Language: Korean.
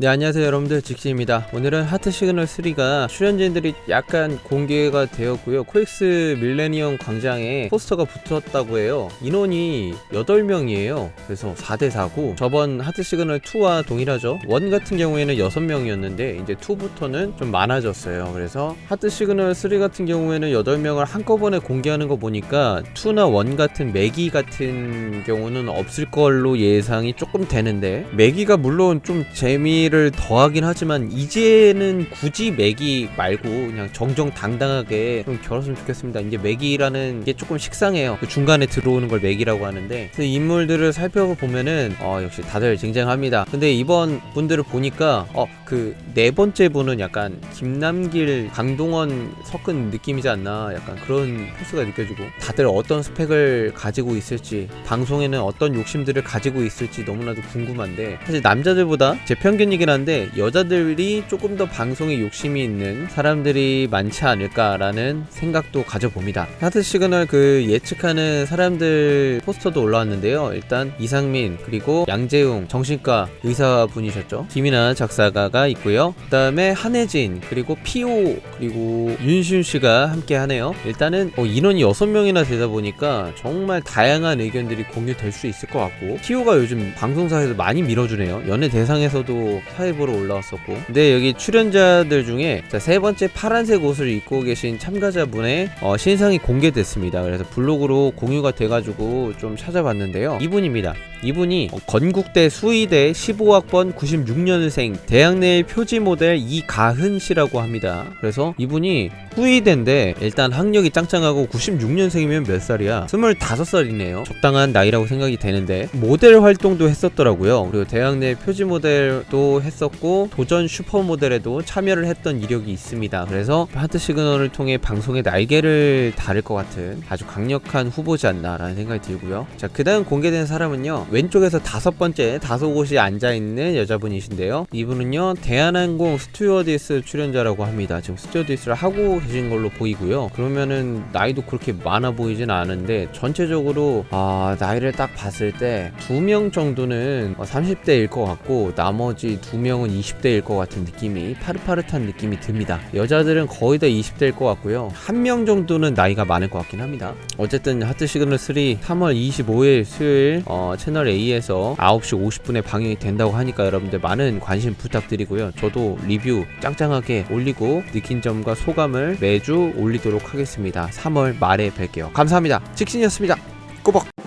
네 안녕하세요 여러분들. 직시입니다. 오늘은 하트 시그널 3가 출연진들이 약간 공개가 되었고요. 코엑스 밀레니엄 광장에 포스터가 붙었다고 해요. 인원이 8명이에요. 그래서 4대4고. 저번 하트 시그널 2와 동일하죠. 1 같은 경우에는 6명이었는데 이제 2부터는 좀 많아졌어요. 그래서 하트 시그널 3 같은 경우에는 8명을 한꺼번에 공개하는 거 보니까 2나 1 같은 매기 같은 경우는 없을 걸로 예상이 조금 되는데 매기가 물론 좀 재미 를 더하긴 하지만 이제는 굳이 매기 말고 그냥 정정당당하게 좀 겨뤘으면 좋겠습니다. 이제 매기라는 게 조금 식상해요. 그 중간에 들어오는 걸 매기라고 하는데 그 인물들을 살펴보면은 어, 역시 다들 쟁쟁합니다. 근데 이번 분들을 보니까 어, 그 네 번째 분은 약간 김남길, 강동원 섞은 느낌이지 않나 약간 그런 포스가 느껴지고 다들 어떤 스펙을 가지고 있을지 방송에는 어떤 욕심들을 가지고 있을지 너무나도 궁금한데 사실 남자들보다 제 편견이 긴 한데 여자들이 조금 더 방송에 욕심이 있는 사람들이 많지 않을까라는 생각도 가져봅니다. 하트 시그널 그 예측하는 사람들 포스터도 올라왔는데요. 일단 이상민 그리고 양재웅 정신과 의사분이셨죠. 김이나 작사가가 있고요. 그다음에 한혜진 그리고 피오 그리고 윤시윤 씨가 함께 하네요. 일단은 어, 인원이 6명이나 되다 보니까 정말 다양한 의견들이 공유될 수 있을 것 같고 피오가 요즘 방송사에서 많이 밀어주네요. 연예 대상에서도 사회보러 올라왔었고 근데 여기 출연자들 중에 자, 세 번째 파란색 옷을 입고 계신 참가자분의 어, 신상이 공개됐습니다. 그래서 블로그로 공유가 돼가지고 좀 찾아봤는데요. 이분입니다. 이분이 어, 건국대 수의대 15학번 96년생 대학 내 표지 모델 이가흔 씨라고 합니다. 그래서 이분이 수의대인데 일단 학력이 짱짱하고 96년생이면 몇 살이야? 25살이네요. 적당한 나이라고 생각이 되는데 모델 활동도 했었더라고요. 그리고 대학 내 표지 모델 도 했었고 도전 슈퍼 모델에도 참여를 했던 이력이 있습니다. 그래서 하트 시그널을 통해 방송의 날개를 다를 것 같은 아주 강력한 후보지 않나라는 생각이 들고요. 자, 그 다음 공개된 사람은요. 왼쪽에서 다섯 번째 다섯 곳이 앉아 있는 여자분이신데요. 이분은요. 대한항공 스튜어디스 출연자라고 합니다. 지금 스튜어디스를 하고 계신 걸로 보이고요. 그러면은 나이도 그렇게 많아 보이진 않은데 전체적으로 아, 나이를 딱 봤을 때 두 명 정도는 30대일 것 같고 나머지 두 명은 20대일 것 같은 느낌이 파릇파릇한 느낌이 듭니다. 여자들은 거의 다 20대일 것 같고요. 한 명 정도는 나이가 많을 것 같긴 합니다. 어쨌든 하트 시그널 3 3월 25일 수요일 어, 채널 A에서 9시 50분에 방영이 된다고 하니까 여러분들 많은 관심 부탁드리고요. 저도 리뷰 짱짱하게 올리고 느낀 점과 소감을 매주 올리도록 하겠습니다. 3월 말에 뵐게요. 감사합니다. 직신이었습니다. 꼬박.